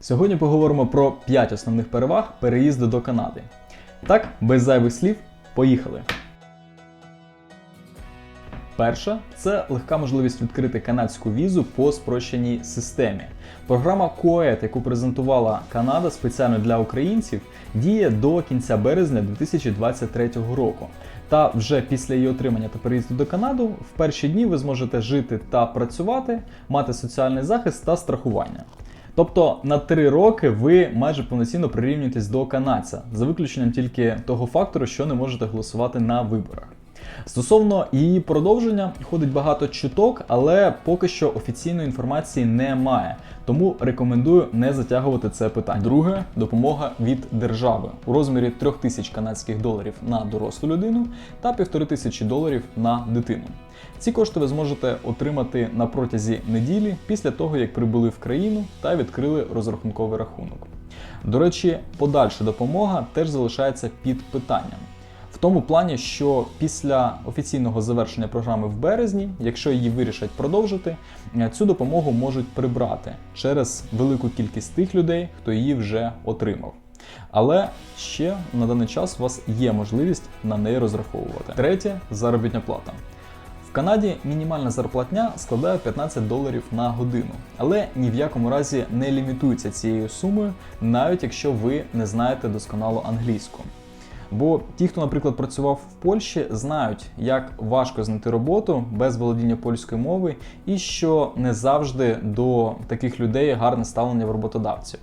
Сьогодні поговоримо про 5 основних переваг переїзду до Канади. Так, без зайвих слів, поїхали. Перша це легка можливість відкрити канадську візу по спрощеній системі. Програма COET, яку презентувала Канада спеціально для українців, діє до кінця березня 2023 року. Та вже після її отримання та переїзду до Канади в перші дні ви зможете жити та працювати, мати соціальний захист та страхування. Тобто на три роки ви майже повноцінно прирівнюєтесь до канадця, за виключенням тільки того фактору, що не можете голосувати на виборах. Стосовно її продовження, ходить багато чуток, але поки що офіційної інформації немає. Тому рекомендую не затягувати це питання. Друге допомога від держави у розмірі 3000 канадських доларів на дорослу людину та 1500 доларів на дитину. Ці кошти ви зможете отримати на протязі неділі після того, як прибули в країну та відкрили розрахунковий рахунок. До речі, подальша допомога теж залишається під питанням. В тому плані, що після офіційного завершення програми в березні, якщо її вирішать продовжити, е, цю допомогу можуть прибрати через велику кількість тих людей, хто її вже отримав. Але ще на даний час у вас є можливість на неї розраховувати. Третє заробітня плата. В Канаді мінімальна зарплатня складає 15 доларів на годину, але ні в якому разі не лімітується цією сумою, навіть якщо ви не знаєте досконало англійську. Бо ті, хто, наприклад, працював в Польщі, знають, як важко знайти роботу без володіння польської мови, і що не завжди до таких людей гарне ставлення в роботодавців.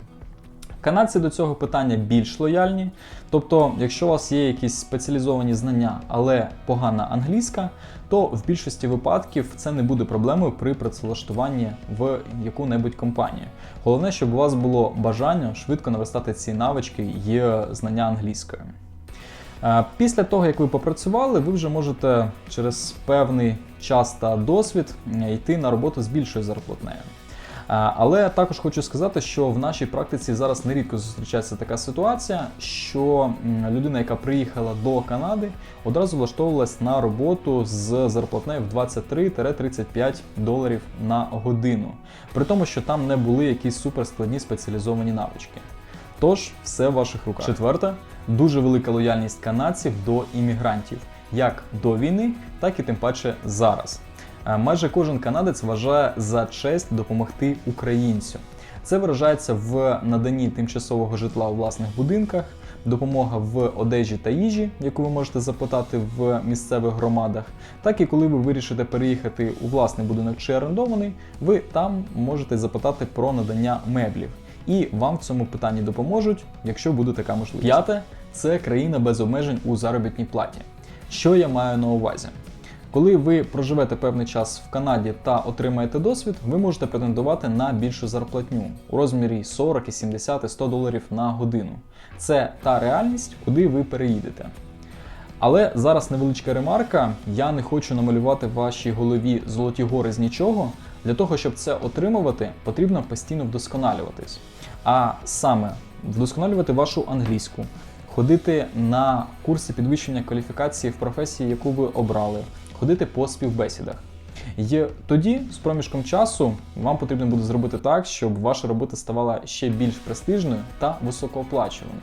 Канадці до цього питання більш лояльні. Тобто, якщо у вас є якісь спеціалізовані знання, але погана англійська, то в більшості випадків це не буде проблемою при працевлаштуванні в яку-небудь компанію. Головне, щоб у вас було бажання швидко навестати ці навички і знання англійської. Після того, як ви попрацювали, ви вже можете через певний час та досвід йти на роботу з більшою зарплатнею. Але також хочу сказати, що в нашій практиці зараз нерідко зустрічається така ситуація, що людина, яка приїхала до Канади, одразу влаштовувалась на роботу з зарплатнею в 23-35 доларів на годину, при тому, що там не були якісь суперскладні спеціалізовані навички. Тож все в ваших руках. Четверте, дуже велика лояльність канадців до іммігрантів, як до війни, так і тим паче зараз. Е, Майже кожен канадець вважає за честь допомогти українцю. Це виражається в наданні тимчасового житла у власних будинках, допомога в одежі та їжі, яку ви можете запитати в місцевих громадах, так і коли ви вирішите переїхати у власний будинок чи орендований, ви там можете запитати про надання меблів. І вам в цьому питанні допоможуть, якщо буде така можливість. П'яте це країна без обмежень у заробітній платі. Що я маю на увазі? Коли ви проживете певний час в Канаді та отримаєте досвід, ви можете претендувати на більшу зарплатню у розмірі 40, 70, 100 доларів на годину. Це та реальність, куди ви переїдете. Але зараз невеличка ремарка. Я не хочу намалювати в вашій голові золоті гори з нічого. Для того, щоб це отримувати, потрібно постійно вдосконалюватись. А саме вдосконалювати вашу англійську, ходити на курси підвищення кваліфікації в професії, яку ви обрали, ходити по співбесідах. І тоді, з проміжком часу, вам потрібно буде зробити так, щоб ваша робота ставала ще більш престижною та високооплачуваною.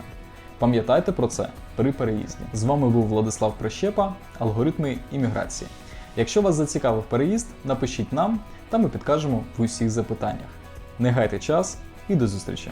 Пам'ятайте про це при переїзді. З вами був Владислав Прищепа, алгоритми імміграції. Якщо вас зацікавив переїзд, напишіть нам, та ми підкажемо в усіх запитаннях. Не гайте час і до зустрічі!